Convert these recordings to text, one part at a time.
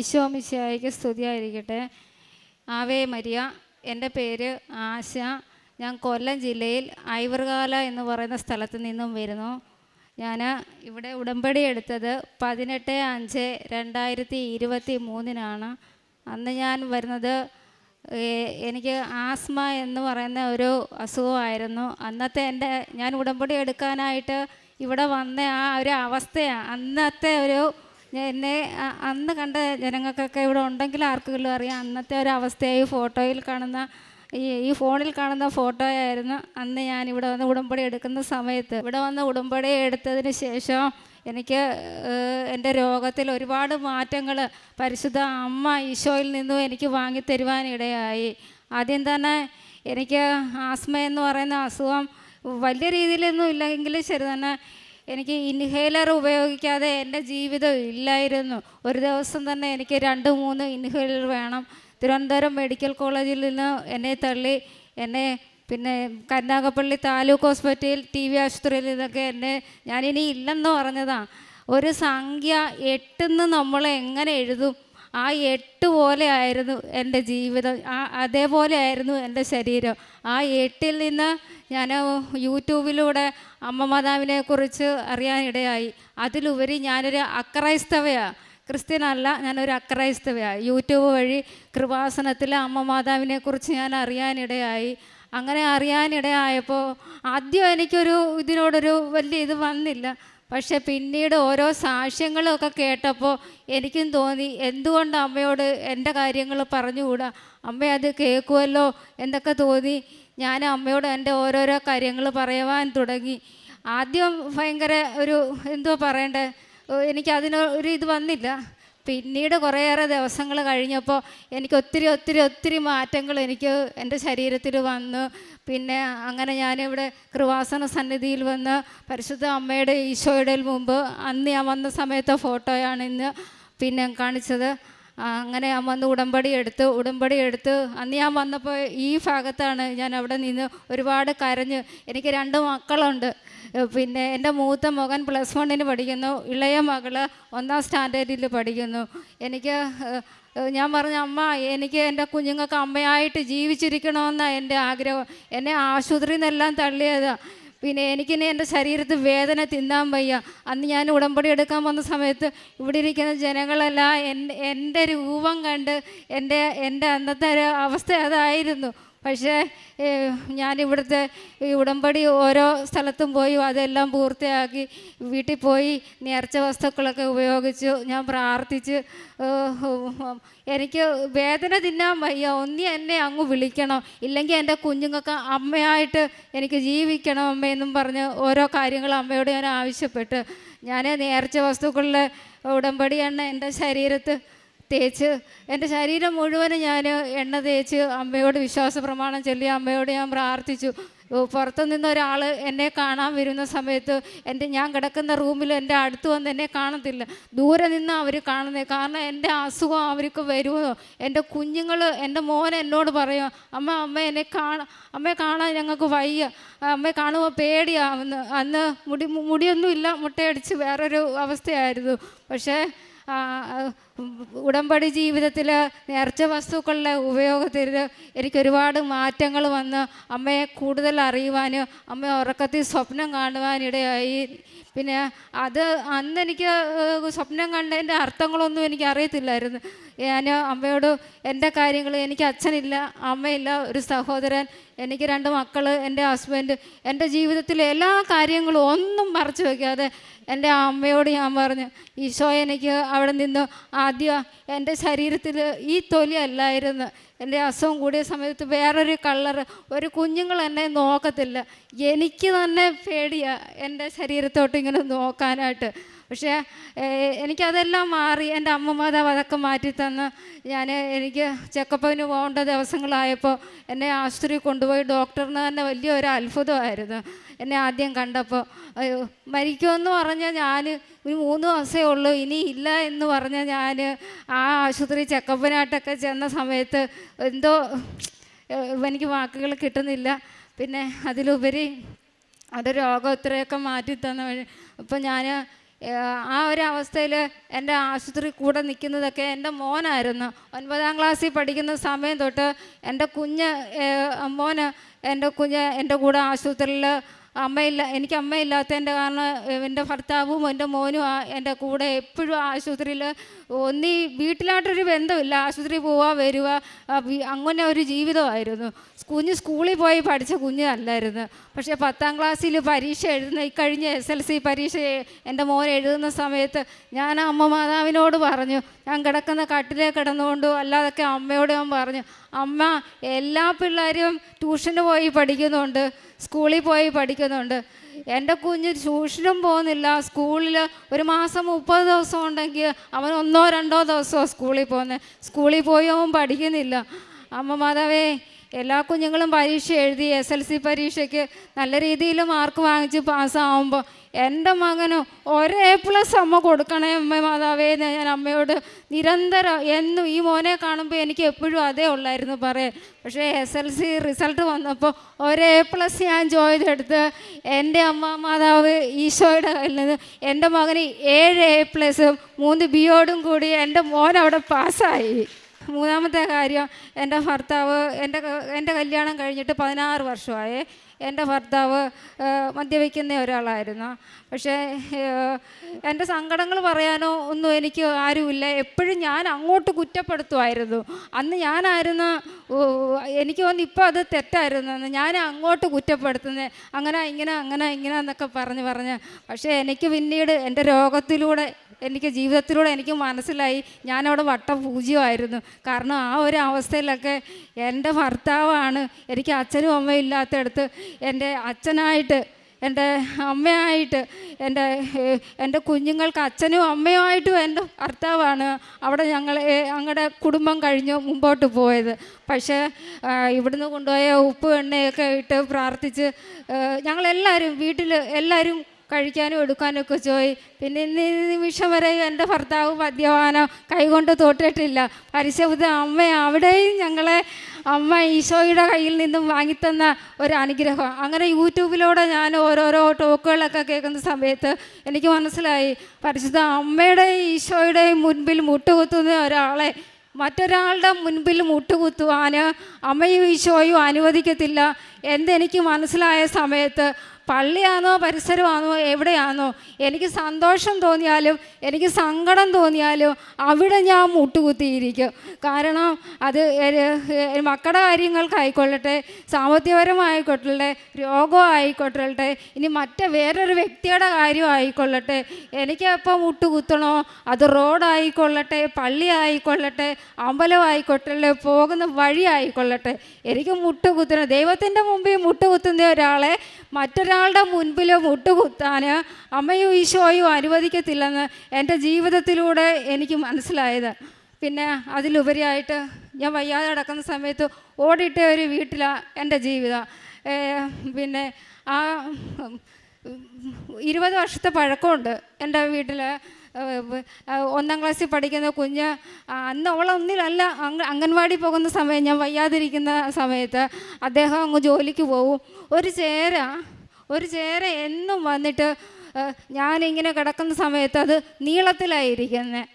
ഈശോ മിശിയായിക്ക് സ്തുതിയായിരിക്കട്ടെ. Ave Maria എന്റെ പേര് ആശ. ഞാൻ കൊല്ലം ജില്ലയിൽ ഐവർകാല എന്ന് പറയുന്ന സ്ഥലത്ത് നിന്നും വരുന്നു. ഞാൻ ഇവിടെ ഉടമ്പടി എടുത്തത് പതിനെട്ട് അഞ്ച് രണ്ടായിരത്തി ഇരുപത്തി മൂന്നിനാണ്. അന്ന് ഞാൻ വരുന്നത് എനിക്ക് ആസ്മ എന്ന് പറയുന്ന ഒരു അസുഖമായിരുന്നു. അന്നത്തെ എന്റെ ഞാൻ ഉടമ്പടി എടുക്കാനായിട്ട് ഇവിടെ വന്ന ആ ഒരു അവസ്ഥയാണ് അന്നത്തെ ഒരു ഞാൻ എന്നെ അന്ന് കണ്ട ജനങ്ങൾക്കൊക്കെ ഇവിടെ ഉണ്ടെങ്കിൽ ആർക്കെങ്കിലും അറിയാം. അന്നത്തെ ഒരു അവസ്ഥയായി ഫോട്ടോയിൽ കാണുന്ന ഈ ഈ ഫോണിൽ കാണുന്ന ഫോട്ടോയായിരുന്നു അന്ന് ഞാൻ ഇവിടെ വന്ന് ഉടമ്പടി എടുക്കുന്ന സമയത്ത്. ഇവിടെ വന്ന് ഉടമ്പടി എടുത്തതിന് ശേഷം എനിക്ക് എന്റെ രോഗത്തിൽ ഒരുപാട് മാറ്റങ്ങൾ പരിശുദ്ധ അമ്മ ഈശോയിൽ നിന്നും എനിക്ക് വാങ്ങി തരുവാനിടയായി ആദ്യം തന്നെ എനിക്ക് ആസ്മ എന്ന് പറയുന്ന അസുഖം വലിയ രീതിയിലൊന്നും ഇല്ലെങ്കിലും ശരി തന്നെ എനിക്ക് ഇൻഹേലർ ഉപയോഗിക്കാതെ എന്റെ ജീവിതം ഇല്ലായിരുന്നു. ഒരു ദിവസം തന്നെ എനിക്ക് രണ്ട് മൂന്ന് ഇൻഹേലർ വേണം. തിരുവനന്തപുരം മെഡിക്കൽ കോളേജിൽ നിന്ന് എന്നെ തള്ളി എന്നെ പിന്നെ കന്നാകപ്പള്ളി താലൂക്ക് ഹോസ്പിറ്റലിൽ ടി വി ആശുപത്രിയിൽ നിന്നൊക്കെ എന്നെ ഞാനിനി ഇല്ലെന്ന് പറഞ്ഞതാണ് ഒരു സംഖ്യ എട്ടെന്ന് നമ്മൾ എങ്ങനെ എഴുതും? ആ എട്ട് പോലെ ആയിരുന്നു എന്റെ ജീവിതം. ആ അതേപോലെ ആയിരുന്നു എന്റെ ശരീരം. ആ എട്ടിൽ നിന്ന് ഞാൻ യൂട്യൂബിലൂടെ അമ്മ മാതാവിനെ കുറിച്ച് അറിയാനിടയായി. അതിലുപരി ഞാനൊരു അക്രൈസ്തവയാണ് ക്രിസ്ത്യൻ അല്ല ഞാനൊരു അക്രൈസ്തവയാണ് യൂട്യൂബ് വഴി കൃപാസനത്തിലെ അമ്മ മാതാവിനെ കുറിച്ച് ഞാൻ അറിയാനിടയായി. അങ്ങനെ അറിയാനിടയായപ്പോൾ ആദ്യം എനിക്കൊരു ഇതിനോടൊരു വലിയ ഇത് വന്നില്ല. പക്ഷെ പിന്നീട് ഓരോ സാക്ഷ്യങ്ങളൊക്കെ കേട്ടപ്പോൾ എനിക്കും തോന്നി എന്തുകൊണ്ട് അമ്മയോട് എന്റെ കാര്യങ്ങൾ പറഞ്ഞുകൂടാ? അമ്മ അത് കേൾക്കുമല്ലോ എന്നൊക്കെ തോന്നി. ഞാൻ അമ്മയോട് എന്റെ ഓരോരോ കാര്യങ്ങൾ പറയുവാൻ തുടങ്ങി. ആദ്യം ഭയങ്കര ഒരു എന്തോ പറയണ്ടേ? എനിക്ക് അതിനൊരു ഒരു ഇത് വന്നില്ല. പിന്നീട് കുറേയേറെ ദിവസങ്ങൾ കഴിഞ്ഞപ്പോൾ എനിക്ക് ഒത്തിരി ഒത്തിരി ഒത്തിരി മാറ്റങ്ങൾ എനിക്ക് എന്റെ ശരീരത്തിൽ വന്നു. പിന്നെ അങ്ങനെ ഞാനിവിടെ കൃവാസന സന്നിധിയിൽ വന്ന് പരിശുദ്ധ അമ്മയുടെ ഈശോയുടെ മുമ്പ് അന്ന് ഞാൻ വന്ന സമയത്തെ ഫോട്ടോയാണ് ഇന്ന് പിന്നെ കാണിച്ചത്. അങ്ങനെ ഞാൻ വന്ന് ഉടമ്പടി എടുത്ത്. ഉടമ്പടി എടുത്ത് അന്ന് ഞാൻ വന്നപ്പോൾ ഈ ഭാഗത്താണ് ഞാൻ അവിടെ നിന്ന് ഒരുപാട് കരഞ്ഞ്. എനിക്ക് രണ്ട് മക്കളുണ്ട്. പിന്നെ എന്റെ മൂത്ത മകൻ പ്ലസ് വണ്ണിന് പഠിക്കുന്നു. ഇളയ മകൾ ഒന്നാം സ്റ്റാൻഡേർഡിൽ പഠിക്കുന്നു. എനിക്ക് ഞാൻ പറഞ്ഞ അമ്മ എനിക്ക് എന്റെ കുഞ്ഞുങ്ങൾക്ക് അമ്മയായിട്ട് ജീവിച്ചിരിക്കണമെന്നാണ് എന്റെ ആഗ്രഹം. എന്നെ ആശുപത്രിയിൽ നിന്നെല്ലാം തള്ളിയതാണ് പിന്നെ എനിക്കിനി എന്റെ ശരീരത്തിൽ വേദന തിന്നാൻ വയ്യ. അന്ന് ഞാൻ ഉടമ്പടി എടുക്കാൻ വന്ന സമയത്ത് ഇവിടെ ഇരിക്കുന്ന ജനങ്ങളെല്ലാം എന്റെ രൂപം കണ്ട് എന്റെ എന്റെ അന്നത്തെ അവസ്ഥ അതായിരുന്നു. പക്ഷേ ഞാനിവിടുത്തെ ഈ ഉടമ്പടി ഓരോ സ്ഥലത്തും പോയി അതെല്ലാം പൂർത്തിയാക്കി വീട്ടിൽ പോയി നേർച്ച വസ്തുക്കളൊക്കെ ഉപയോഗിച്ചു. ഞാൻ പ്രാർത്ഥിച്ച് എനിക്ക് വേദന തിന്നാൻ വയ്യ. ഒന്നി എന്നെ അങ്ങ് വിളിക്കണം. ഇല്ലെങ്കിൽ എന്റെ കുഞ്ഞുങ്ങൾക്ക് അമ്മയായിട്ട് എനിക്ക് ജീവിക്കണം അമ്മയെന്നും പറഞ്ഞ് ഓരോ കാര്യങ്ങൾ അമ്മയോട് ഞാൻ ആവശ്യപ്പെട്ട്. ഞാൻ നേർച്ച വസ്തുക്കളിൽ ഉടമ്പടി എന്റെ ശരീരത്ത് തേച്ച് എന്റെ ശരീരം മുഴുവനും ഞാൻ എണ്ണ തേച്ച് അമ്മയോട് വിശ്വാസ പ്രമാണം ചൊല്ലി അമ്മയോട് ഞാൻ പ്രാർത്ഥിച്ചു. പുറത്തു നിന്നൊരാൾ എന്നെ കാണാൻ വരുന്ന സമയത്ത് എന്റെ ഞാൻ കിടക്കുന്ന റൂമിൽ എന്റെ അടുത്ത് വന്ന് എന്നെ കാണത്തില്ല. ദൂരെ നിന്ന് അവർ കാണുന്നത് കാരണം എന്റെ അസുഖം അവർക്ക് വരുമോ? എന്റെ കുഞ്ഞുങ്ങൾ എന്റെ മോൻ എന്നോട് പറയും അമ്മ അമ്മ എന്നെ കാണ അമ്മയെ കാണാൻ ഞങ്ങൾക്ക് വയ്യ. അമ്മയെ കാണുമ്പോൾ പേടിയാവുന്നു അന്ന് മുടി മുടിയൊന്നുമില്ല. മുട്ടയടിച്ച് വേറൊരു അവസ്ഥയായിരുന്നു. പക്ഷേ ഉടമ്പടി ജീവിതത്തിൽ നേർച്ച വസ്തുക്കളുടെ ഉപയോഗത്തിൽ എനിക്ക് ഒരുപാട് മാറ്റങ്ങൾ വന്ന് അമ്മയെ കൂടുതൽ അറിയുവാനും അമ്മ ഉറക്കത്തിൽ സ്വപ്നം കാണുവാനിടയായി പിന്നെ അത് അന്ന് എനിക്ക് സ്വപ്നം കണ്ടതിന്റെ അർത്ഥങ്ങളൊന്നും എനിക്ക് അറിയത്തില്ലായിരുന്നു. ഞാൻ അമ്മയോട് എന്റെ കാര്യങ്ങൾ എനിക്ക് അച്ഛനില്ല അമ്മയില്ല ഒരു സഹോദരൻ എനിക്ക് രണ്ട് മക്കൾ എന്റെ ഹസ്ബൻഡ് എന്റെ ജീവിതത്തിലെ എല്ലാ കാര്യങ്ങളും ഒന്നും മറച്ചു വയ്ക്കാതെ എന്റെ അമ്മയോട് ഞാൻ പറഞ്ഞു ഈശോ എനിക്ക് അവിടെ നിന്ന് ആദ്യം എന്റെ ശരീരത്തിൽ ഈ തൊലി അല്ലായിരുന്നു. എന്റെ അസുഖം കൂടിയ സമയത്ത് വേറൊരു കളറ് ഒരു കുഞ്ഞുങ്ങൾ എന്നെ നോക്കത്തില്ല. എനിക്ക് തന്നെ പേടിയാണ് എന്റെ ശരീരത്തോട്ട് ഇങ്ങനെ നോക്കാനായിട്ട്. പക്ഷേ എനിക്കതെല്ലാം മാറി എന്റെ അമ്മ മാതാവ് അതൊക്കെ മാറ്റിത്തന്ന് ഞാൻ എനിക്ക് ചെക്കപ്പിന് പോകേണ്ട ദിവസങ്ങളായപ്പോൾ എന്നെ ആശുപത്രി കൊണ്ടുപോയി ഡോക്ടറിന് തന്നെ വലിയൊരു അത്ഭുതമായിരുന്നു. എന്നെ ആദ്യം കണ്ടപ്പോൾ മരിക്കുമെന്ന് പറഞ്ഞാൽ ഞാൻ ഒരു മൂന്ന് ദിവസമേ ഉള്ളൂ ഇനി ഇല്ല എന്ന് പറഞ്ഞാൽ ഞാൻ ആ ആശുപത്രി ചെക്കപ്പിനായിട്ടൊക്കെ ചെന്ന സമയത്ത് എന്തോ എനിക്ക് വാക്കുകൾ കിട്ടുന്നില്ല. പിന്നെ അതിലുപരി അത് രോഗം ഇത്രയൊക്കെ മാറ്റി തന്ന വഴി അപ്പം ഞാൻ ആ ഒരു അവസ്ഥയിൽ എന്റെ ആശുപത്രി കൂടെ നിൽക്കുന്നതൊക്കെ എന്റെ മോനായിരുന്നു. ഒൻപതാം ക്ലാസ്സിൽ പഠിക്കുന്ന സമയം തൊട്ട് എന്റെ കുഞ്ഞ് മോന് എന്റെ കുഞ്ഞ് എന്റെ കൂടെ ആശുപത്രിയിൽ അമ്മയില്ല എനിക്ക് അമ്മയില്ലാത്തതിന്റെ കാരണം എന്റെ ഭർത്താവും എന്റെ മോനും എന്റെ കൂടെ എപ്പോഴും ആശുപത്രിയിൽ ഒന്നീ വീട്ടിലായിട്ടൊരു ബന്ധമില്ല. ആശുപത്രി പോവുക വരിക അങ്ങനെ ഒരു ജീവിതമായിരുന്നു. കുഞ്ഞ് സ്കൂളിൽ പോയി പഠിച്ച കുഞ്ഞല്ലായിരുന്നു പക്ഷേ പത്താം ക്ലാസ്സിൽ പരീക്ഷ എഴുതുന്ന കഴിഞ്ഞ എസ് എൽ സി പരീക്ഷ എന്റെ മോൻ എഴുതുന്ന സമയത്ത് ഞാൻ അമ്മ മാതാവിനോട് പറഞ്ഞു ഞാൻ കിടക്കുന്ന കട്ടിലേ കിടന്നുകൊണ്ട് അല്ലാതൊക്കെ അമ്മയോട് ഞാൻ പറഞ്ഞു അമ്മ എല്ലാ പിള്ളേരും ട്യൂഷന് പോയി പഠിക്കുന്നുണ്ട് സ്കൂളിൽ പോയി പഠിക്കുന്നുണ്ട്. എന്റെ കുഞ്ഞ് ട്യൂഷനും പോകുന്നില്ല. സ്കൂളിൽ ഒരു മാസം മുപ്പത് ദിവസം ഉണ്ടെങ്കിൽ അവൻ ഒന്നോ രണ്ടോ ദിവസമോ സ്കൂളിൽ പോകുന്നത് സ്കൂളിൽ പോയി അവൻ പഠിക്കുന്നില്ല. അമ്മ മാതാവേ എല്ലാ കുഞ്ഞുങ്ങളും പരീക്ഷ എഴുതി എസ് എൽ സി പരീക്ഷയ്ക്ക് നല്ല രീതിയിൽ മാർക്ക് വാങ്ങിച്ച് പാസ്സാവുമ്പോൾ എന്റെ മകന് ഒരേ പ്ലസ് അമ്മ കൊടുക്കണേ അമ്മ മാതാവേ എന്ന് ഞാൻ അമ്മയോട് നിരന്തരം എന്നും ഈ മോനെ കാണുമ്പോൾ എനിക്ക് എപ്പോഴും അതേ ഉള്ളായിരുന്നു പറയാൻ. പക്ഷേ എസ് എൽ സി റിസൾട്ട് വന്നപ്പോൾ ഒരേ പ്ലസ് ഞാൻ ജോയിൻ എടുത്ത് എന്റെ അമ്മ മാതാവ് ഈശോയുടെ കയ്യിൽ നിന്ന് എന്റെ മകന് ഏഴ് എ പ്ലസും മൂന്ന് ബിയോടും കൂടി എന്റെ മോൻ അവിടെ പാസ്സായി മൂന്നാമത്തെ കാര്യം എന്റെ ഭർത്താവ് എന്റെ എന്റെ കല്യാണം കഴിഞ്ഞിട്ട് പതിനാറ് വർഷമായി. എന്റെ ഭർത്താവ് മദ്യപിക്കുന്ന ഒരാളായിരുന്നു. പക്ഷേ എന്റെ സങ്കടങ്ങൾ പറയാനോ ഒന്നും എനിക്ക് ആരുമില്ല. എപ്പോഴും ഞാൻ അങ്ങോട്ട് കുറ്റപ്പെടുത്തുമായിരുന്നു. അന്ന് ഞാനായിരുന്നു എനിക്ക് തോന്നുന്നു ഇപ്പോൾ അത് തെറ്റായിരുന്നു. ഞാൻ അങ്ങോട്ട് കുറ്റപ്പെടുത്തുന്നത് അങ്ങനെ ഇങ്ങനെ അങ്ങനെ ഇങ്ങനെ എന്നൊക്കെ പറഞ്ഞ് പറഞ്ഞ്. പക്ഷേ എനിക്ക് പിന്നീട് എന്റെ രോഗത്തിലൂടെ എനിക്ക് ജീവിതത്തിലൂടെ എനിക്ക് മനസ്സിലായി. ഞാനവിടെ വട്ടപൂജ്യമായിരുന്നു. കാരണം ആ ഒരു അവസ്ഥയിലൊക്കെ എന്റെ ഭർത്താവാണ് എനിക്ക് അച്ഛനും അമ്മയും ഇല്ലാത്തടത്ത് എന്റെ അച്ഛനായിട്ട് എന്റെ അമ്മയായിട്ട് എന്റെ എന്റെ കുഞ്ഞുങ്ങൾക്ക് അച്ഛനും അമ്മയുമായിട്ടും എന്റെ ഭർത്താവാണ് അവിടെ ഞങ്ങൾ ഞങ്ങളുടെ കുടുംബം കഴിഞ്ഞ് മുമ്പോട്ട് പോയത്. പക്ഷേ ഇവിടുന്ന് കൊണ്ടുപോയ ഉപ്പ് എണ്ണയൊക്കെ ഇട്ട് പ്രാർത്ഥിച്ച് ഞങ്ങളെല്ലാവരും വീട്ടിൽ എല്ലാവരും കഴിക്കാനും എടുക്കാനും ഒക്കെ ചോയി പിന്നെ ഇന്ന് ഈ നിമിഷം വരെ എന്റെ ഭർത്താവ് മദ്യപാനം കൈകൊണ്ട് തൊട്ടിട്ടില്ല പരിശുദ്ധ അമ്മ അവിടെയും ഞങ്ങളെ അമ്മ ഈശോയുടെ കയ്യിൽ നിന്നും വാങ്ങിത്തന്ന ഒരു അനുഗ്രഹം. അങ്ങനെ യൂട്യൂബിലൂടെ ഞാൻ ഓരോരോ ടോക്കുകളൊക്കെ കേൾക്കുന്ന സമയത്ത് എനിക്ക് മനസ്സിലായി പരിശുദ്ധ അമ്മയുടെയും ഈശോയുടെയും മുൻപിൽ മുട്ടുകുത്തുന്ന ഒരാളെ മറ്റൊരാളുടെ മുൻപിൽ മുട്ടുകുത്തുവാൻ അമ്മയും ഈശോയും അനുവദിക്കത്തില്ല. എന്തെനിക്ക് മനസ്സിലായ സമയത്ത് പള്ളിയാണോ പരിസരമാണോ എവിടെയാണോ എനിക്ക് സന്തോഷം തോന്നിയാലും എനിക്ക് സങ്കടം തോന്നിയാലും അവിടെ ഞാൻ മുട്ടുകുത്തിയിരിക്കും. കാരണം അത് മക്കളുടെ കാര്യങ്ങൾക്കായിക്കൊള്ളട്ടെ സാമ്പത്തികപരമായിക്കൊള്ളട്ടെ രോഗമായിക്കൊള്ളട്ടെ ഇനി മറ്റേ വേറൊരു വ്യക്തിയുടെ കാര്യമായിക്കൊള്ളട്ടെ എനിക്ക് എപ്പോൾ മുട്ടുകുത്തണോ? അത് റോഡായിക്കൊള്ളട്ടെ പള്ളി ആയിക്കൊള്ളട്ടെ അമ്പലം അമ്പലമായിക്കൊള്ളട്ടെ പോകുന്ന വഴി ആയിക്കൊള്ളട്ടെ എനിക്ക് മുട്ടുകുത്തണം. ദൈവത്തിന്റെ മുമ്പിൽ മുട്ടുകുത്തുന്ന ഒരാളെ മറ്റൊരാളുടെ മുൻപിൽ മുട്ടുകുത്താൻ അമ്മയോ ഈശോയും അനുവദിക്കത്തില്ലെന്ന് എന്റെ ജീവിതത്തിലൂടെ എനിക്ക് മനസ്സിലായത്. പിന്നെ അതിലുപരിയായിട്ട് ഞാൻ വയ്യാതെ കിടക്കുന്ന സമയത്ത് ഓടിയിട്ട ഒരു വീട്ടിലാണ് എന്റെ ജീവിതം. പിന്നെ ആ ഇരുപത് വർഷത്തെ പഴക്കമുണ്ട് എന്റെ വീട്ടിൽ ഒന്നാം ക്ലാസ്സിൽ പഠിക്കുന്ന കുഞ്ഞ് അന്ന് അവളൊന്നിലല്ല അംഗൻവാടി പോകുന്ന സമയം ഞാൻ വയ്യാതിരിക്കുന്ന സമയത്ത് അദ്ദേഹം അങ്ങ് ജോലിക്ക് പോകും ഒരു ചേര ഒരു ചേര എന്നും വന്നിട്ട് ഞാനിങ്ങനെ കിടക്കുന്ന സമയത്ത് അത് നീളത്തിലായിരിക്കുന്നത്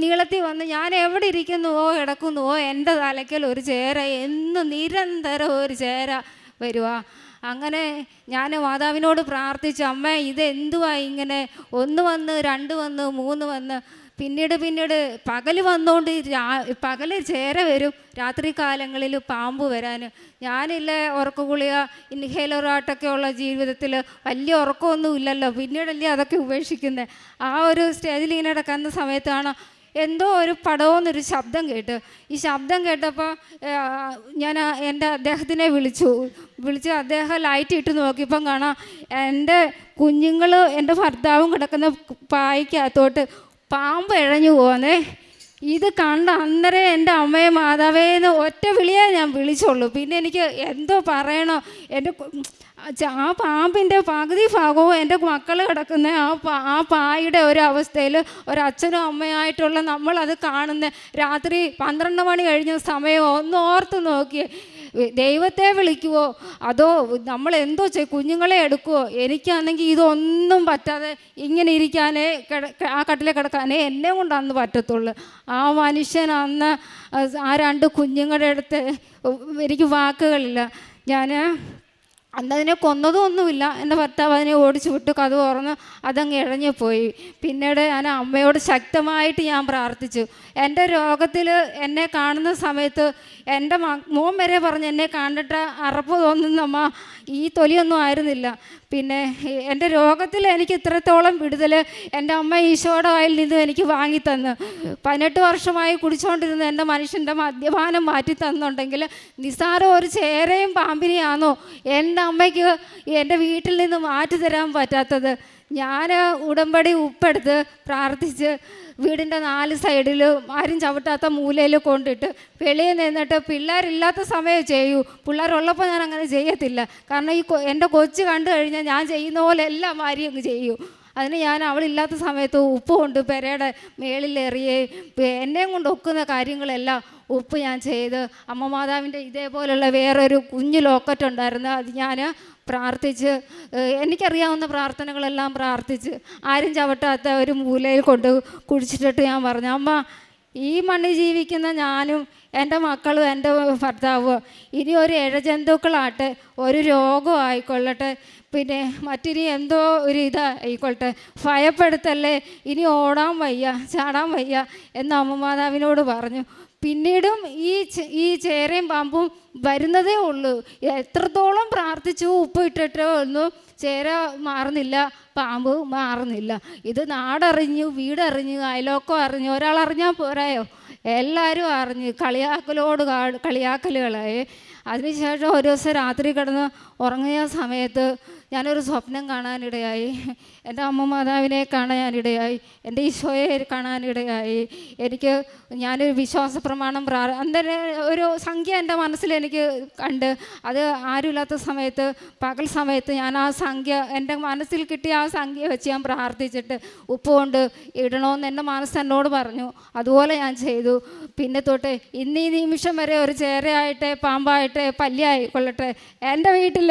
നീളത്തിൽ വന്ന് ഞാൻ എവിടെ ഇരിക്കുന്നുവോ കിടക്കുന്നുവോ എന്റെ തലയ്ക്കൽ ഒരു ചേര എന്നും നിരന്തരം ഒരു ചേര വരുക അങ്ങനെ ഞാൻ മാതാവിനോട് പ്രാർത്ഥിച്ചു അമ്മ ഇതെന്തുവാ ഇങ്ങനെ? ഒന്ന് വന്ന് രണ്ട് വന്ന് മൂന്ന് വന്ന് പിന്നീട് പിന്നീട് പകൽ വന്നുകൊണ്ട് രാ പകൽ ചേര വരും രാത്രി കാലങ്ങളിൽ പാമ്പ് വരാൻ. ഞാനില്ല ഉറക്ക ഗുളിക ഇൻഹേലറായിട്ടൊക്കെ ഉള്ള ജീവിതത്തിൽ വലിയ ഉറക്കമൊന്നും ഇല്ലല്ലോ. പിന്നീടല്ലേ അതൊക്കെ ഉപേക്ഷിക്കുന്നത് ആ ഒരു സ്റ്റേജിൽ ഇങ്ങനെ കിടക്കുന്ന സമയത്താണ് എന്തോ ഒരു പടവെന്നൊരു ശബ്ദം കേട്ട്. ഈ ശബ്ദം കേട്ടപ്പോൾ ഞാൻ എന്റെ അദ്ദേഹത്തിനെ വിളിച്ചു. വിളിച്ച് അദ്ദേഹം ലൈറ്റ് ഇട്ട് നോക്കിയപ്പം കാണാം എന്റെ കുഞ്ഞുങ്ങൾ എന്റെ ഭർത്താവും കിടക്കുന്ന പായ്ക്കകത്തോട്ട് പാമ്പ് ഇഴഞ്ഞു പോകുന്നേ ഇത് കണ്ട അന്നേരം എന്റെ അമ്മയെ മാതാവേന്ന് ഒറ്റ വിളിയേ ഞാൻ വിളിച്ചുള്ളൂ. പിന്നെ എനിക്ക് എന്തോ പറയണോ? എന്റെ ആ പാമ്പിന്റെ പകുതി ഭാഗവും എന്റെ മക്കൾ കിടക്കുന്ന. ആ ആ പായുടെ ഒരു ഒരച്ഛനും അമ്മയായിട്ടുള്ള നമ്മളത് കാണുന്ന. രാത്രി പന്ത്രണ്ട് മണി കഴിഞ്ഞ സമയം ഒന്ന് ഓർത്ത് നോക്കി ദൈവത്തെ വിളിക്കുവോ? അതോ നമ്മൾ എന്തോ ചെയ്യും കുഞ്ഞുങ്ങളെ എടുക്കുവോ? എനിക്കാണെങ്കിൽ ഇതൊന്നും പറ്റാതെ ഇങ്ങനെ ഇരിക്കാനേ ആ കട്ടിലെ കിടക്കാനേ എന്നെ കൊണ്ട് അന്ന് പറ്റത്തുള്ളൂ. ആ മനുഷ്യൻ അന്ന് ആ രണ്ട് കുഞ്ഞുങ്ങളുടെ അടുത്ത് എനിക്ക് വാക്കുകളില്ല. ഞാൻ അന്നതിനെ കൊന്നതൊന്നുമില്ല എന്റെ ഭർത്താവ് അതിനെ ഓടിച്ചു വിട്ടു കഥ തുറന്ന് അതങ്ങ് ഇഴഞ്ഞു പോയി. പിന്നീട് ഞാൻ അമ്മയോട് ശക്തമായിട്ട് ഞാൻ പ്രാർത്ഥിച്ചു. എന്റെ രോഗത്തിൽ എന്നെ കാണുന്ന സമയത്ത് എന്റെ മോൻ വരെ പറഞ്ഞ് എന്നെ കണ്ടിട്ട് അറപ്പ് തോന്നുന്നമ്മ ഈ തൊലിയൊന്നും ആയിരുന്നില്ല. പിന്നെ എന്റെ രോഗത്തിൽ എനിക്ക് ഇത്രത്തോളം വിടുതൽ എന്റെ അമ്മ ഈശോയുടെ വായിൽ നിന്ന് എനിക്ക് വാങ്ങിത്തന്ന്. പതിനെട്ട് വർഷമായി കുടിച്ചുകൊണ്ടിരുന്ന എന്റെ മനുഷ്യന്റെ മദ്യപാനം മാറ്റി തന്നുണ്ടെങ്കിൽ നിസ്സാരം ഒരു ചേരയും പാമ്പിനെയാണോ എന്റെ അമ്മയ്ക്ക് എന്റെ വീട്ടിൽ നിന്ന് മാറ്റി തരാൻ പറ്റാത്തത്? ഞാൻ ഉടമ്പടി ഉപ്പെടുത്ത് പ്രാർത്ഥിച്ച് വീടിന്റെ നാല് സൈഡിലും ആരും ചവിട്ടാത്ത മൂലയിൽ കൊണ്ടിട്ട് വെളിയിൽ നിന്നിട്ട് പിള്ളേരില്ലാത്ത സമയം ചെയ്യൂ. പിള്ളേരുള്ളപ്പോൾ ഞാൻ അങ്ങനെ ചെയ്യത്തില്ല. കാരണം ഈ എന്റെ കൊച്ചു കണ്ടു കഴിഞ്ഞാൽ ഞാൻ ചെയ്യുന്ന പോലെ എല്ലാം മാരിയും അങ്ങ് ചെയ്യൂ. അതിന് ഞാൻ അവളില്ലാത്ത സമയത്ത് ഉപ്പ് കൊണ്ട് പെരയുടെ മേളിലെറിയുകയും എന്നെയും കൊണ്ട് ഒക്കുന്ന കാര്യങ്ങളെല്ലാം ഉപ്പ് ഞാൻ ചെയ്ത്. അമ്മ മാതാവിന്റെ ഇതേപോലുള്ള വേറൊരു കുഞ്ഞു ലോക്കറ്റ് ഉണ്ടായിരുന്നു. അത് ഞാൻ പ്രാർത്ഥിച്ച് എനിക്കറിയാവുന്ന പ്രാർത്ഥനകളെല്ലാം പ്രാർത്ഥിച്ച് ആരും ചവിട്ടാത്ത ഒരു മൂലയിൽ കൊണ്ട് കുഴിച്ചിട്ടിട്ട് ഞാൻ പറഞ്ഞു അമ്മ ഈ മണ്ണിൽ ജീവിക്കുന്ന ഞാനും എന്റെ മക്കളും എന്റെ ഭർത്താവും ഇനി ഒരു ഇഴജന്തുക്കളാട്ടെ ഒരു രോഗം ആയിക്കൊള്ളട്ടെ പിന്നെ മറ്റിനി എന്തോ ഒരു ഇതായിക്കൊള്ളട്ടെ ഭയപ്പെടുത്തല്ലേ ഇനി ഓടാൻ വയ്യ ചാടാൻ വയ്യ എന്ന് അമ്മമാതാവിനോട് പറഞ്ഞു. പിന്നീടും ഈ ഈ ചേരയും പാമ്പും വരുന്നതേ ഉള്ളൂ. എത്രത്തോളം പ്രാർത്ഥിച്ചു ഉപ്പ് ഇട്ടിട്ടോ ഒന്നും ചേര മാറുന്നില്ല പാമ്പ് മാറുന്നില്ല. ഇത് നാടറിഞ്ഞു വീടറിഞ്ഞു അയലോക്കം അറിഞ്ഞു. ഒരാൾ അറിഞ്ഞാൽ പോരായോ? എല്ലാവരും അറിഞ്ഞ്. കളിയാക്കലോട് കളിയാക്കലുകളായി അതിനുശേഷം ഒരു ദിവസം രാത്രി കിടന്ന് ഉറങ്ങിയ സമയത്ത് ഞാനൊരു സ്വപ്നം കാണാനിടയായി. എന്റെ അമ്മ മാതാവിനെ കാണാനിടയായി. എന്റെ ഈശോയെ കാണാനിടയായി. എനിക്ക് ഞാനൊരു വിശ്വാസ പ്രമാണം പ്രാ അന്നേരം ഒരു സംഖ്യ എന്റെ മനസ്സിൽ എനിക്ക് കണ്ട് അത് ആരുമില്ലാത്ത സമയത്ത് പകൽ സമയത്ത് ഞാൻ ആ സംഖ്യ എന്റെ മനസ്സിൽ കിട്ടിയ ആ സംഖ്യ വെച്ച് ഞാൻ പ്രാർത്ഥിച്ചിട്ട് ഉപ്പ് കൊണ്ട് ഇടണമെന്ന് എന്റെ മനസ്സ് എന്നോട് പറഞ്ഞു. അതുപോലെ ഞാൻ ചെയ്തു. പിന്നെ തൊട്ട് ഇന്ന് ഈ നിമിഷം വരെ ഒരു ചേരയായിട്ടെ പാമ്പായിട്ടെ പല്ലിയായി കൊള്ളട്ടെ എന്റെ വീട്ടിൽ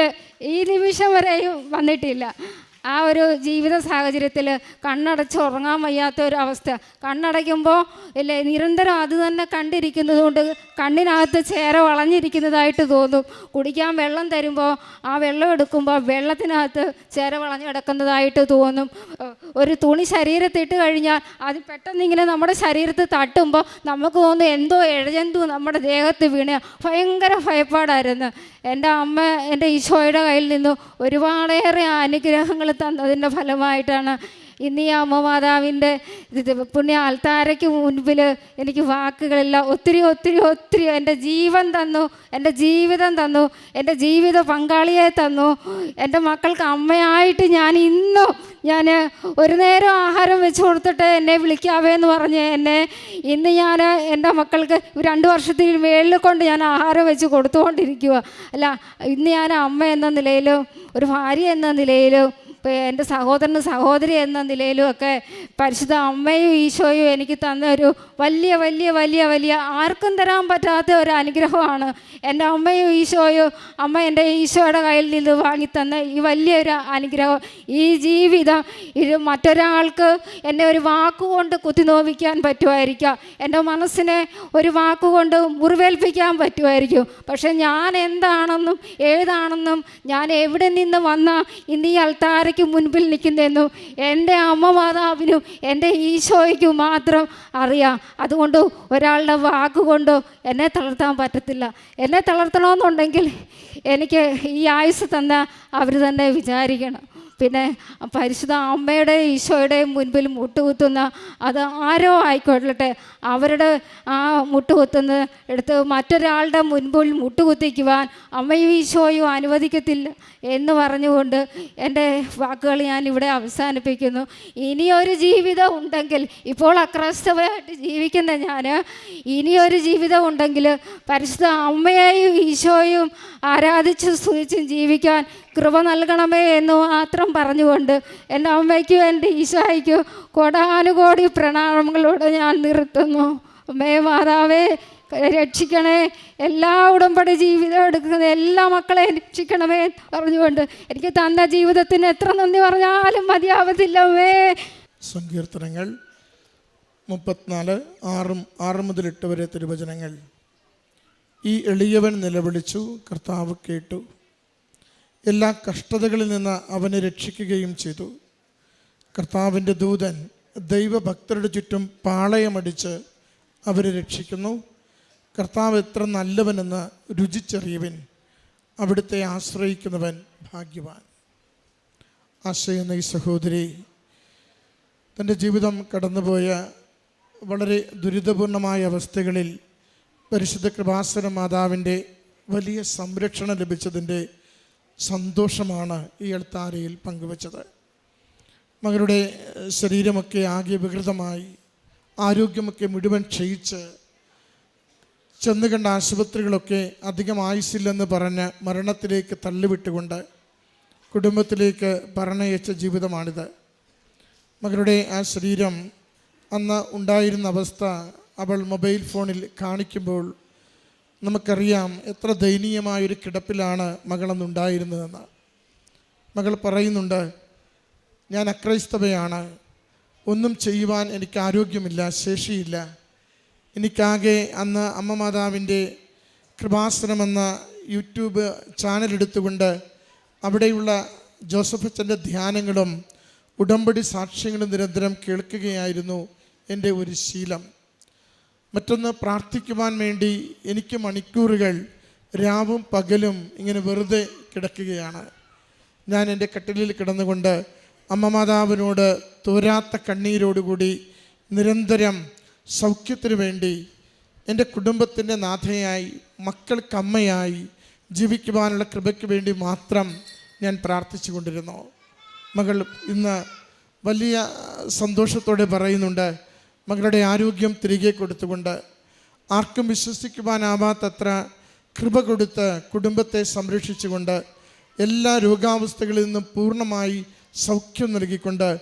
ഈ നിമിഷം വരെയും വന്നിട്ടില്ല. ആ ഒരു ജീവിത സാഹചര്യത്തിൽ കണ്ണടച്ച് ഉറങ്ങാൻ വയ്യാത്ത ഒരു അവസ്ഥ. കണ്ണടയ്ക്കുമ്പോൾ ഇല്ലേ നിരന്തരം അത് തന്നെ കണ്ടിരിക്കുന്നത് കൊണ്ട് കണ്ണിനകത്ത് ചേര വളഞ്ഞിരിക്കുന്നതായിട്ട് തോന്നും. കുടിക്കാൻ വെള്ളം തരുമ്പോൾ ആ വെള്ളം എടുക്കുമ്പോൾ വെള്ളത്തിനകത്ത് ചേര വളഞ്ഞു കിടക്കുന്നതായിട്ട് തോന്നും. ഒരു തുണി ശരീരത്തിട്ട് കഴിഞ്ഞാൽ അത് പെട്ടെന്ന് ഇങ്ങനെ നമ്മുടെ ശരീരത്ത് തട്ടുമ്പോൾ നമുക്ക് തോന്നും എന്തോ ഇഴജന്തു നമ്മുടെ ദേഹത്ത് വീണ. ഭയങ്കര ഭയപ്പാടായിരുന്നു. എന്റെ അമ്മ എന്റെ ഈശോയുടെ കയ്യിൽ നിന്ന് ഒരുപാടേറെ അനുഗ്രഹങ്ങൾ തന്നതിന്റെ ഫലമായിട്ടാണ് ഇന്ന് ഈ അമ്മ മാതാവിന്റെ പുണ്യ ആൾത്താരയ്ക്ക് മുൻപിൽ എനിക്ക് വാക്കുകളില്ല ഒത്തിരി ഒത്തിരി ഒത്തിരി എന്റെ ജീവൻ തന്നു എന്റെ ജീവിതം തന്നു എന്റെ ജീവിത പങ്കാളിയെ തന്നു. എന്റെ മക്കൾക്ക് അമ്മയായിട്ട് ഞാൻ ഇന്നും ഞാൻ ഒരു നേരം ആഹാരം വെച്ച് കൊടുത്തിട്ട് എന്നെ വിളിക്കാവേ എന്ന് പറഞ്ഞ് എന്നെ ഇന്ന് ഞാൻ എന്റെ മക്കൾക്ക് രണ്ട് വർഷത്തിന് മേളിൽ കൊണ്ട് ഞാൻ ആഹാരം വെച്ച് കൊടുത്തുകൊണ്ടിരിക്കുക അല്ല ഇന്ന് ഞാൻ അമ്മ എന്ന നിലയിലും ഒരു ഭാര്യ എന്ന നിലയിലും എന്റെ സഹോദരനും സഹോദരി എന്ന നിലയിലും ഒക്കെ പരിശുദ്ധ അമ്മയും ഈശോയും എനിക്ക് തന്ന ഒരു വലിയ വലിയ വലിയ വലിയ ആർക്കും തരാൻ പറ്റാത്ത ഒരു അനുഗ്രഹമാണ് എന്റെ അമ്മയും ഈശോയും അമ്മ എന്റെ ഈശോയുടെ കയ്യിൽ നിന്ന് വാങ്ങിത്തന്ന ഈ വലിയൊരു അനുഗ്രഹം. ഈ ജീവിതം ഇത് മറ്റൊരാൾക്ക് എന്നെ ഒരു വാക്കുകൊണ്ട് കുത്തിനോവിക്കാൻ പറ്റുമായിരിക്കാം. എന്റെ മനസ്സിനെ ഒരു വാക്കുകൊണ്ട് മുറിവേൽപ്പിക്കാൻ പറ്റുമായിരിക്കും. പക്ഷെ ഞാൻ എന്താണെന്നും ഏതാണെന്നും ഞാൻ എവിടെ നിന്ന് വന്ന ഇന്ന് ഈ അൾത്താരയ്ക്ക് മുൻപിൽ നിൽക്കുന്നതെന്നും എന്റെ അമ്മ മാതാവിനും എന്റെ ഈശോയ്ക്കും മാത്രം അറിയാം. അതുകൊണ്ട് ഒരാളുടെ വാക്കുകൊണ്ടോ എന്നെ തളർത്താൻ പറ്റത്തില്ല. എന്നെ തളർത്തണമെന്നുണ്ടെങ്കിൽ എനിക്ക് ഈ ആയുസ് തന്ന അവർ തന്നെ വിചാരിക്കണം. പിന്നെ പരിശുദ്ധ അമ്മയുടെ ഈശോയുടെയും മുൻപിൽ മുട്ടുകുത്തുന്ന അത് ആരോ ആയിക്കൊള്ളട്ടെ അവരുടെ ആ മുട്ടുകുത്തുന്ന എടുത്ത് മറ്റൊരാളുടെ മുൻപിൽ മുട്ടുകുത്തിക്കുവാൻ അമ്മയും ഈശോയും അനുവദിക്കത്തില്ല എന്ന് പറഞ്ഞുകൊണ്ട് എന്റെ വാക്കുകൾ ഞാൻ ഇവിടെ അവസാനിപ്പിക്കുന്നു. ഇനിയൊരു ജീവിതം ഉണ്ടെങ്കിൽ ഇപ്പോൾ അക്രൈസ്തവമായിട്ട് ജീവിക്കുന്ന ഞാൻ ഇനിയൊരു ജീവിതം ഉണ്ടെങ്കിൽ പരിശുദ്ധ അമ്മയെയും ഈശോയും ആരാധിച്ച് സ്തുതിച്ചും ജീവിക്കാൻ കൃപ നൽകണമേ എന്ന് മാത്രം പറഞ്ഞുകൊണ്ട് എന്റെ അമ്മയ്ക്കും എന്റെ ഈശോയ്ക്കും കോടാനുകോടി പ്രണാമങ്ങളോട് ഞാൻ നിർത്തുന്നു. അമ്മേ മാതാവേ രക്ഷിക്കണേ. എല്ലാ ഉടമ്പടി ജീവിതം എടുക്കുന്ന എല്ലാ മക്കളെയും രക്ഷിക്കണമേ പറഞ്ഞുകൊണ്ട് എനിക്ക് തന്ന ജീവിതത്തിന് എത്ര നന്ദി പറഞ്ഞാലും മതിയാവത്തില്ലവേ സങ്കീർത്തനങ്ങൾ മുപ്പത്തിനാല് ആറും ആറ് മുതൽ എട്ട് വരെ തിരുവചനങ്ങൾ. ഈ എളിയവൻ നിലവിളിച്ചു കർത്താവ് കേട്ടു. എല്ലാ കഷ്ടതകളിൽ നിന്ന് അവനെ രക്ഷിക്കുകയും ചെയ്തു. കർത്താവിന്റെ ദൂതൻ ദൈവഭക്തരുടെ ചുറ്റും പാളയമടിച്ച് അവരെ രക്ഷിക്കുന്നു. കർത്താവ് എത്ര നല്ലവനെന്ന് രുചിച്ചറിയവൻ. അവിടുത്തെ ആശ്രയിക്കുന്നവൻ ഭാഗ്യവാൻ. ആശയെന്ന ഈ സഹോദരി തന്റെ ജീവിതം കടന്നുപോയ വളരെ ദുരിതപൂർണമായ അവസ്ഥകളിൽ പരിശുദ്ധ കൃപാസന മാതാവിന്റെ വലിയ സംരക്ഷണം ലഭിച്ചതിന്റെ സന്തോഷമാണ് ഈ എഴുത്താരയിൽ പങ്കുവച്ചത്. മകളുടെ ശരീരമൊക്കെ ആകെ വികൃതമായി ആരോഗ്യമൊക്കെ മുഴുവൻ ക്ഷയിച്ച് ചെന്ന് കണ്ട ആശുപത്രികളൊക്കെ അധികം ആയുസില്ലെന്ന് പറഞ്ഞ് മരണത്തിലേക്ക് തള്ളിവിട്ടുകൊണ്ട് കുടുംബത്തിലേക്ക് പറഞ്ഞയച്ച ജീവിതമാണിത്. മകളുടെ ആ ശരീരം അന്ന് ഉണ്ടായിരുന്ന അവസ്ഥ അവൾ മൊബൈൽ ഫോണിൽ കാണിക്കുമ്പോൾ നമുക്കറിയാം എത്ര ദയനീയമായൊരു കിടപ്പിലാണ് മകളെന്നുണ്ടായിരുന്നതെന്ന്. മകൾ പറയുന്നുണ്ട് ഞാൻ അക്രൈസ്തവയാണ്. ഒന്നും ചെയ്യുവാൻ എനിക്ക് ആരോഗ്യമില്ല ശേഷിയില്ല. എനിക്കാകെ അന്ന് അമ്മ മാതാവിന്റെ കൃപാസനം എന്ന യൂട്യൂബ് ചാനൽ എടുത്തുകൊണ്ട് അവിടെയുള്ള ജോസഫ് അച്ഛന്റെ ധ്യാനങ്ങളും ഉടമ്പടി സാക്ഷ്യങ്ങളും നിരന്തരം കേൾക്കുകയായിരുന്നു എന്റെ ഒരു ശീലം. മറ്റൊന്ന് പ്രാർത്ഥിക്കുവാൻ വേണ്ടി എനിക്ക് മണിക്കൂറുകൾ രാവും പകലും ഇങ്ങനെ വെറുതെ കിടക്കുകയാണ്. ഞാൻ എന്റെ കട്ടിലിൽ കിടന്നുകൊണ്ട് അമ്മ മാതാവിനോട് തോരാത്ത കണ്ണീരോടുകൂടി നിരന്തരം സൗഖ്യത്തിന് വേണ്ടി എന്റെ കുടുംബത്തിന്റെ നാഥയായി മക്കൾക്കമ്മയായി ജീവിക്കുവാനുള്ള കൃപയ്ക്ക് വേണ്ടി മാത്രം ഞാൻ പ്രാർത്ഥിച്ചു കൊണ്ടിരുന്നു. മകൾ ഇന്ന് വലിയ സന്തോഷത്തോടെ പറയുന്നുണ്ട് മകളുടെ ആരോഗ്യം തിരികെ കൊടുത്തുകൊണ്ട് ആർക്കും വിശ്വസിക്കുവാനാവാത്തത്ര കൃപ കൊടുത്ത് കുടുംബത്തെ സംരക്ഷിച്ചുകൊണ്ട് എല്ലാ രോഗാവസ്ഥകളിൽ നിന്നും പൂർണമായി സൗഖ്യം നൽകിക്കൊണ്ട്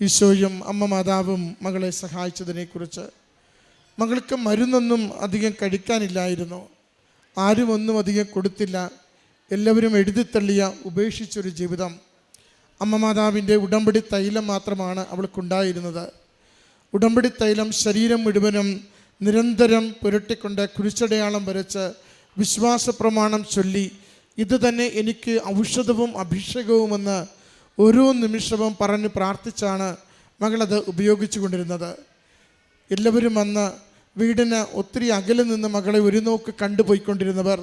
ഈശോയും അമ്മ മാതാവും മകളെ സഹായിച്ചതിനെക്കുറിച്ച്. മകൾക്ക് മരുന്നൊന്നും അധികം കഴിക്കാനില്ലായിരുന്നു. ആരും ഒന്നും അധികം കൊടുത്തില്ല. എല്ലാവരും എഴുതിത്തള്ളിയ ഉപേക്ഷിച്ചൊരു ജീവിതം. അമ്മ മാതാവിന്റെ ഉടമ്പടി തൈലം മാത്രമാണ് അവൾക്കുണ്ടായിരുന്നത്. ഉടമ്പടി തൈലം ശരീരം മുഴുവനും നിരന്തരം പുരട്ടിക്കൊണ്ട് കുരിശടയാളം വരച്ച് വിശ്വാസ പ്രമാണം ചൊല്ലി ഇത് തന്നെ എനിക്ക് ഔഷധവും അഭിഷേകവുമെന്ന് ഓരോ നിമിഷവും പറഞ്ഞ് പ്രാർത്ഥിച്ചാണ് മകളത് ഉപയോഗിച്ചു കൊണ്ടിരുന്നത്. എല്ലാവരും അന്ന് വീടിന് ഒത്തിരി അകലെ നിന്ന് മകളെ ഒരു നോക്ക് കണ്ടുപോയിക്കൊണ്ടിരുന്നവർ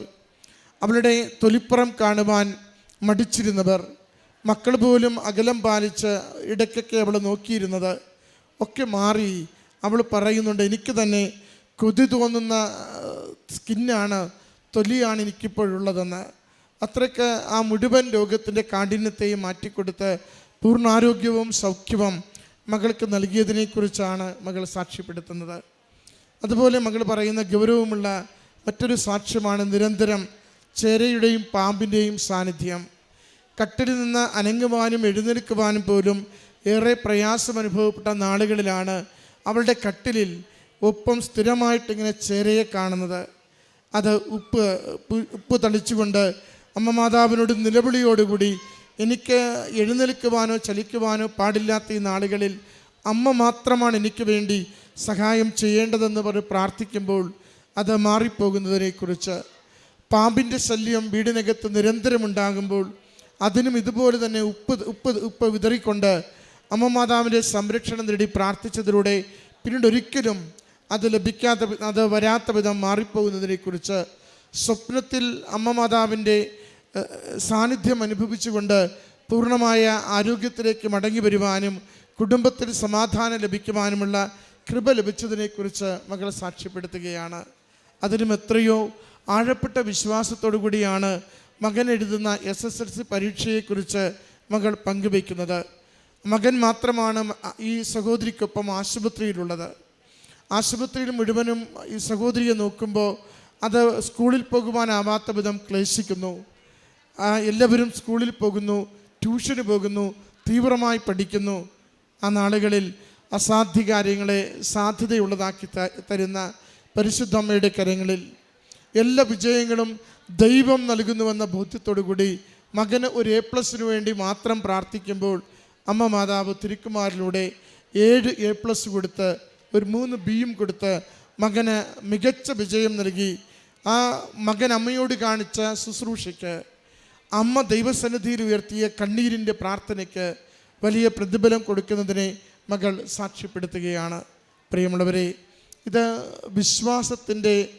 അവളുടെ തൊലിപ്പുറം കാണുവാൻ മടിച്ചിരുന്നവർ മക്കൾ പോലും അകലം പാലിച്ച് ഇടയ്ക്കൊക്കെ അവൾ നോക്കിയിരുന്നത്. ഒക്കെ മാറി അവൾ പറയുന്നുണ്ട് എനിക്ക് തന്നെ കൊതി തോന്നുന്ന സ്കിന്നാണ് തൊലിയാണ് എനിക്കിപ്പോഴുള്ളതെന്ന്. അത്രയ്ക്ക് ആ മുഴുവൻ രോഗത്തിന്റെ കാഠിന്യത്തെയും മാറ്റിക്കൊടുത്ത് പൂർണാരോഗ്യവും സൗഖ്യവും മകൾക്ക് നൽകിയതിനെക്കുറിച്ചാണ് മകൾ സാക്ഷ്യപ്പെടുത്തുന്നത്. അതുപോലെ മകൾ പറയുന്ന ഗൗരവമുള്ള മറ്റൊരു സാക്ഷ്യമാണ് നിരന്തരം ചേരയുടെയും പാമ്പിന്റെയും സാന്നിധ്യം. കട്ടിൽ നിന്ന് അനങ്ങുവാനും എഴുന്നേൽക്കുവാനും പോലും ഏറെ പ്രയാസം അനുഭവപ്പെട്ട നാളുകളിലാണ് അവളുടെ കട്ടിലിൽ ഒപ്പം സ്ഥിരമായിട്ടിങ്ങനെ ചേരയെ കാണുന്നത്. അത് ഉപ്പ് ഉപ്പ് തളിച്ചുകൊണ്ട് അമ്മ മാതാവിനോട് നിലവിളിയോടുകൂടി എനിക്ക് എഴുന്നേൽക്കുവാനോ ചലിക്കുവാനോ പാടില്ലാത്ത ഈ നാളുകളിൽ അമ്മ മാത്രമാണ് എനിക്ക് വേണ്ടി സഹായം ചെയ്യേണ്ടതെന്ന് പറഞ്ഞ് പ്രാർത്ഥിക്കുമ്പോൾ അത് മാറിപ്പോകുന്നതിനെക്കുറിച്ച്. പാമ്പിന്റെ ശല്യം വീടിനകത്ത് നിരന്തരമുണ്ടാകുമ്പോൾ അതിനും ഇതുപോലെ തന്നെ ഉപ്പ് ഉപ്പ് ഉപ്പ് വിതറിക്കൊണ്ട് അമ്മ മാതാവിന്റെ സംരക്ഷണം നേടി പ്രാർത്ഥിച്ചതിലൂടെ പിന്നീട് ഒരിക്കലും അത് ലഭിക്കാത്ത അത് വരാത്ത വിധം മാറിപ്പോകുന്നതിനെക്കുറിച്ച് സ്വപ്നത്തിൽ അമ്മ മാതാവിന്റെ സാന്നിധ്യം അനുഭവിച്ചുകൊണ്ട് പൂർണമായ ആരോഗ്യത്തിലേക്ക് മടങ്ങി വരുവാനും കുടുംബത്തിൽ സമാധാനം ലഭിക്കുവാനുമുള്ള കൃപ ലഭിച്ചതിനെക്കുറിച്ച് മകൾ സാക്ഷ്യപ്പെടുത്തുകയാണ്. അതിനും എത്രയോ ആഴപ്പെട്ട വിശ്വാസത്തോടു കൂടിയാണ് മകൻ എഴുതുന്ന എസ് എസ് എൽ സി പരീക്ഷയെക്കുറിച്ച് മകൾ പങ്കുവയ്ക്കുന്നത്. മകൻ മാത്രമാണ് ഈ സഹോദരിക്കൊപ്പം ആശുപത്രിയിലുള്ളത്. ആശുപത്രിയിൽ മുഴുവനും ഈ സഹോദരിയെ നോക്കുമ്പോൾ അത് സ്കൂളിൽ പോകുവാനാവാത്ത വിധം ക്ലേശിക്കുന്നു. എല്ലാവരും സ്കൂളിൽ പോകുന്നു ട്യൂഷന് പോകുന്നു തീവ്രമായി പഠിക്കുന്നു. ആ നാളുകളിൽ അസാധ്യ കാര്യങ്ങളെ സാധ്യതയുള്ളതാക്കി തരുന്ന പരിശുദ്ധ അമ്മയുടെ കരങ്ങളിൽ എല്ലാ വിജയങ്ങളും ദൈവം നൽകുന്നുവെന്ന ബോധ്യത്തോടു കൂടി മകന് ഒരു എ പ്ലസിനു വേണ്ടി മാത്രം പ്രാർത്ഥിക്കുമ്പോൾ അമ്മ മാതാവ് തിരുക്കുമാരിലൂടെ ഏഴ് എ പ്ലസ് കൊടുത്ത് ഒരു മൂന്ന് ബിയും കൊടുത്ത് മകന് മികച്ച വിജയം നൽകി. ആ മകൻ അമ്മയോട് കാണിച്ച ശുശ്രൂഷയ്ക്ക് അമ്മ ദൈവസന്നിധിയിൽ ഉയർത്തിയ കണ്ണീരിന്റെ പ്രാർത്ഥനയ്ക്ക് വലിയ പ്രതിഫലം കൊടുക്കുന്നതിനെ മകൾ സാക്ഷ്യപ്പെടുത്തുകയാണ്. പ്രിയമുള്ളവരെ ഇത് വിശ്വാസത്തിന്റെ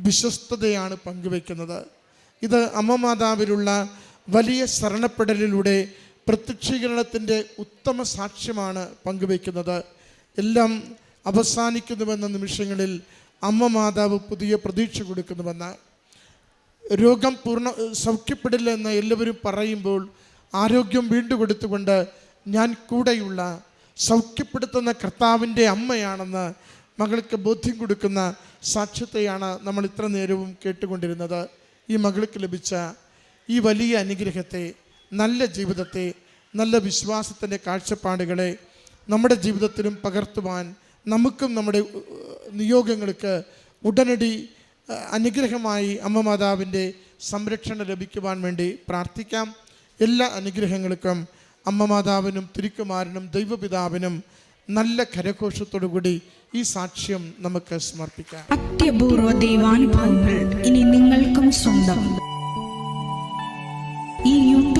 വിശ്വസ്തതയാണ് പങ്കുവെക്കുന്നത് ഇത് അമ്മ മാതാവിലുള്ള വലിയ ശരണപ്പെടലിലൂടെ പ്രത്യക്ഷീകരണത്തിന്റെ ഉത്തമ സാക്ഷ്യമാണ് പങ്കുവയ്ക്കുന്നത്. എല്ലാം അവസാനിക്കുന്നുവെന്ന നിമിഷങ്ങളിൽ അമ്മ മാതാവ് പുതിയ പ്രതീക്ഷ കൊടുക്കുന്നുവെന്ന്. രോഗം പൂർണ സൗഖ്യപ്പെടില്ല എന്ന് എല്ലാവരും പറയുമ്പോൾ ആരോഗ്യം വീണ്ടും കൊടുത്തുകൊണ്ട് ഞാൻ കൂടെയുള്ള സൗഖ്യപ്പെടുത്തുന്ന കർത്താവിന്റെ അമ്മയാണെന്ന് മകൾക്ക് ബോധ്യം കൊടുക്കുന്ന സാക്ഷ്യത്തെയാണ് നമ്മൾ ഇത്ര നേരവും കേട്ടുകൊണ്ടിരുന്നത്. ഈ മകൾക്ക് ലഭിച്ച ഈ വലിയ അനുഗ്രഹത്തെ നല്ല ജീവിതത്തെ നല്ല വിശ്വാസത്തിന്റെ കാഴ്ചപ്പാടുകളെ നമ്മുടെ ജീവിതത്തിലും പകർത്തുവാൻ നമുക്കും നമ്മുടെ നിയോഗങ്ങൾക്ക് ഉടനടി അനുഗ്രഹമായി അമ്മ മാതാവിന്റെ സംരക്ഷണം ലഭിക്കുവാൻ വേണ്ടി പ്രാർത്ഥിക്കാം. എല്ലാ അനുഗ്രഹങ്ങൾക്കും അമ്മ മാതാവിനും തിരുക്കുമാരനും ദൈവപിതാവിനും നല്ല കരഘോഷത്തോടുകൂടി ഈ സാക്ഷ്യം നമുക്ക് സമർപ്പിക്കാം. അത്യപൂർവ ദൈവാനുഭവങ്ങൾ ഇനി നിങ്ങൾക്കും സ്വന്തം. ഈ യൂട്യൂബ്